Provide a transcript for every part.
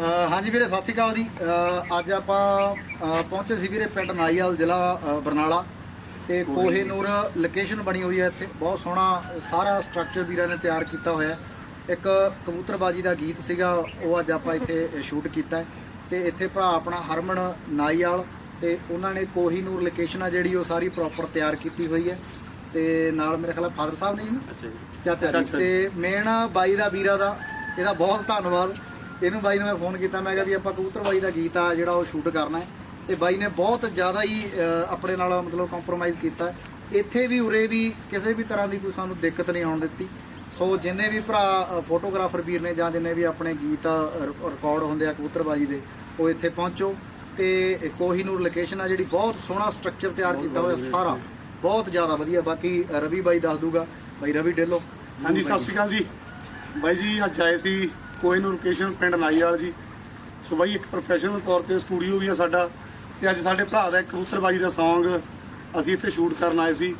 ਹਾਂਜੀ ਵੀਰੇ ਸਤਿ ਸ਼੍ਰੀ ਅਕਾਲ ਜੀ। ਅੱਜ ਆਪਾਂ ਪਹੁੰਚੇ ਸੀ ਵੀਰੇ ਪਿੰਡ ਨਾਈਵਾਲ ਜ਼ਿਲ੍ਹਾ ਬਰਨਾਲਾ। ਤੇ ਕੋਹੇ ਨੂਰ ਲੋਕੇਸ਼ਨ ਬਣੀ ਹੋਈ ਹੈ ਇੱਥੇ। ਬਹੁਤ ਸੋਹਣਾ ਸਾਰਾ ਸਟਰਕਚਰ ਵੀਰਾਂ ਨੇ ਤਿਆਰ ਕੀਤਾ ਹੋਇਆ ਹੈ। ਇੱਕ ਕਬੂਤਰਬਾਜੀ ਦਾ ਗੀਤ ਸੀਗਾ ਉਹ ਅੱਜ ਆਪਾਂ ਇੱਥੇ ਸ਼ੂਟ ਕੀਤਾ ਤੇ ਇੱਥੇ ਭਰਾ ਆਪਣਾ ਹਰਮਨ ਨਾਈਵਾਲ ਤੇ ਉਹਨਾਂ ਨੇ ਕੋਹੀ ਨੂਰ ਲੋਕੇਸ਼ਨ ਆ ਜਿਹੜੀ ਉਹ ਸਾਰੀ ਪ੍ਰੋਪਰ ਤਿਆਰ ਕੀਤੀ ਹੋਈ ਹੈ। ਤੇ ਨਾਲ ਮੇਰੇ ਖਿਆਲ ਫਾਦਰ ਸਾਹਿਬ ਨੇ ਜੀ ਨਾ? ਚਾਚਾ ਜੀ। ਤੇ ਮੇਨ ਬਾਈ ਦਾ ਵੀਰਾ ਦਾ। ਇਹਦਾ ਬਹੁਤ ਧੰਨਵਾਦ। ਇਹਨੂੰ ਬਾਈ ਨੂੰ ਮੈਂ ਫੋਨ ਕੀਤਾ ਮੈਂ ਕਿਹਾ ਵੀ ਆਪਾਂ ਕਬੂਤਰਬਾਈ ਦਾ ਗੀਤ ਆ ਜਿਹੜਾ ਉਹ ਸ਼ੂਟ ਕਰਨਾ ਹੈ। ਤੇ ਬਾਈ ਨੇ ਬਹੁਤ ਜ਼ਿਆਦਾ ਹੀ ਆਪਣੇ ਨਾਲ ਮਤਲਬ ਕੰਪਰੋਮਾਈਜ਼ ਕੀਤਾ। ਇੱਥੇ ਵੀ ਉਰੇ ਵੀ ਕਿਸੇ ਵੀ ਤਰ੍ਹਾਂ ਦੀ ਕੋਈ ਸਾਨੂੰ ਦਿੱਕਤ ਨਹੀਂ ਆਉਣ ਦਿੱਤੀ। ਸੋ ਜਿੰਨੇ ਵੀ ਭਰਾ ਫੋਟੋਗ੍ਰਾਫਰ ਵੀਰ ਨੇ ਜਾਂ ਜਿੰਨੇ ਵੀ ਆਪਣੇ ਗੀਤ ਰਿਕਾਰਡ ਹੁੰਦੇ ਆ ਕਬੂਤਰਬਾਜੀ ਦੇ ਉਹ ਇੱਥੇ ਪਹੁੰਚੋ। ਤੇ ਕੋਹੀਨੂਰ ਲੋਕੇਸ਼ਨ ਆ ਜਿਹੜੀ ਬਹੁਤ ਸੋਹਣਾ ਸਟਰਕਚਰ ਤਿਆਰ ਕੀਤਾ ਹੋਇਆ ਸਾਰਾ। ਬਹੁਤ ਜ਼ਿਆਦਾ ਵਧੀਆ। ਬਾਕੀ ਰਵੀ ਬਾਈ ਦੱਸ ਦੂਗਾ। ਬਾਈ ਰਵੀ ਢਿੱਲੋਂ। ਹਾਂਜੀ ਸਤਿ ਸ਼੍ਰੀ ਅਕਾਲ ਜੀ। ਬਾਈ ਜੀ ਅੱਜ ਆਏ ਸੀ ਕੋਇਨ ਲੋਕੇਸ਼ਨ ਪਿੰਡ ਨਾਈਵਾਲ ਜੀ। ਸੋ ਬਾਈ ਇੱਕ ਪ੍ਰੋਫੈਸ਼ਨਲ ਤੌਰ ਤੇ ਸਟੂਡੀਓ ਵੀ ਆ ਸਾਡਾ ਤੇ ਅੱਜ ਸਾਡੇ ਭਰਾ ਦਾ ਇੱਕ ਕਬੂਤਰਬਾਜੀ ਦਾ Song ਅਸੀਂ ਇੱਥੇ ਸ਼ੂਟ ਕਰਨ ਆਏ ਸੀ।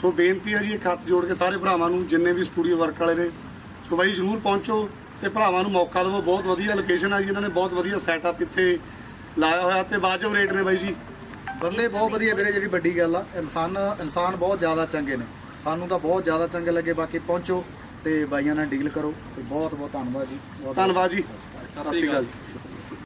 ਸੋ ਬੇਨਤੀ ਹੈ ਜੀ ਇੱਕ ਹੱਥ ਜੋੜ ਕੇ ਸਾਰੇ ਭਰਾਵਾਂ ਨੂੰ, ਜਿੰਨੇ ਵੀ ਸਟੂਡੀਓ ਵਰਕ ਵਾਲੇ ਨੇ, ਸੋ ਬਾਈ ਜਰੂਰ ਪਹੁੰਚੋ ਤੇ ਭਰਾਵਾਂ ਨੂੰ ਮੌਕਾ ਦਿਵੋ। ਬਹੁਤ ਵਧੀਆ ਲੋਕੇਸ਼ਨ ਆ ਜੀ, ਇਹਨਾਂ ਨੇ ਬਹੁਤ ਵਧੀਆ ਸੈਟਅਪ ਇੱਥੇ ਲਾਇਆ ਹੋਇਆ ਤੇ ਵਾਜਬ ਰੇਟ ਨੇ ਬਾਈ ਜੀ। ਬੰਦੇ ਬਹੁਤ ਵਧੀਆ ਵੀਰੇ, ਜਿਹੜੀ ਵੱਡੀ ਗੱਲ ਆ, ਇਨਸਾਨ ਇਨਸਾਨ ਬਹੁਤ ਜ਼ਿਆਦਾ ਚੰਗੇ ਨੇ। ਸਾਨੂੰ ਤਾਂ ਬਹੁਤ ਜ਼ਿਆਦਾ ਚੰਗੇ ਲੱਗੇ, ਬਾਕੀ ਪਹੁੰਚੋ। ਤੇ ਬਾਈਆਂ ਨਾਲ ਡੀਲ ਕਰੋ ਤੇ ਬਹੁਤ ਬਹੁਤ ਧੰਨਵਾਦ ਜੀ। ਬਹੁਤ ਧੰਨਵਾਦ ਜੀ। ਸਤਿ ਸ਼੍ਰੀ ਅਕਾਲ।